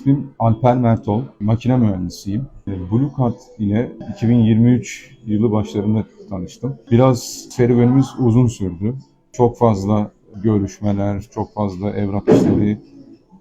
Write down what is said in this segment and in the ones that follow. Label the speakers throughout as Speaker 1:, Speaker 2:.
Speaker 1: İsmim Alper Mertol, makine mühendisiyim. E, Blue Card ile 2023 yılı başlarında tanıştım. Biraz serüvenimiz uzun sürdü. Çok fazla görüşmeler, çok fazla evrak işleri,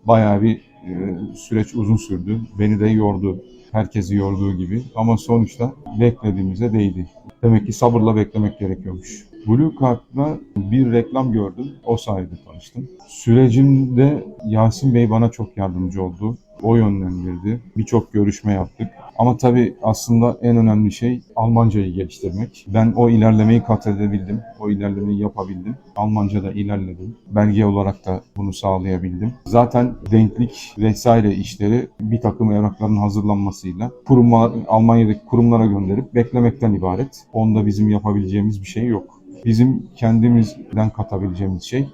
Speaker 1: bayağı bir e, süreç uzun sürdü. Beni de yordu. Herkesi yorduğu gibi. Ama sonuçta beklediğimize değdi. Demek ki sabırla beklemek gerekiyormuş. Blue Card'da bir reklam gördüm. O sayede tanıştım. Sürecimde Yasin Bey bana çok yardımcı oldu. O yönlendirdi. Birçok görüşme yaptık. Ama tabii aslında en önemli şey Almancayı geliştirmek. Ben o ilerlemeyi kat edebildim. O ilerlemeyi yapabildim. Almanca'da ilerledim. Belge olarak da bunu sağlayabildim. Zaten denklik vesaire işleri bir takım evrakların hazırlanmasıyla kurumlar, Almanya'daki kurumlara gönderip beklemekten ibaret. Onda bizim yapabileceğimiz bir şey yok. Bizim kendimizden katabileceğimiz şey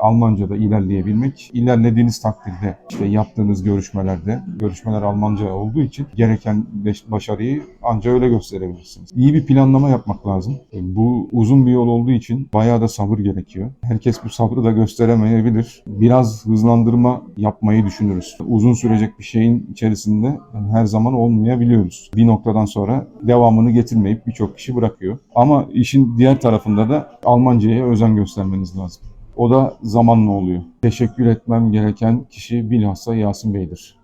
Speaker 1: Almanca'da ilerleyebilmek. İlerlediğiniz takdirde işte yaptığınız görüşmelerde, görüşmeler Almanca olduğu için gereken başarıyı ancak öyle gösterebilirsiniz. İyi bir planlama yapmak lazım. Bu uzun bir yol olduğu için bayağı da sabır gerekiyor. Herkes bu sabrı da gösteremeyebilir. Biraz hızlandırma yapmayı düşünürüz. Uzun sürecek bir şeyin içerisinde her zaman olmayabiliyoruz. Bir noktadan sonra devamını getirmeyip birçok kişi bırakıyor. Ama işin diğer tarafında da Almanca'ya özen göstermeniz lazım. O da zamanla oluyor. Teşekkür etmem gereken kişi bilhassa Yasin Bey'dir.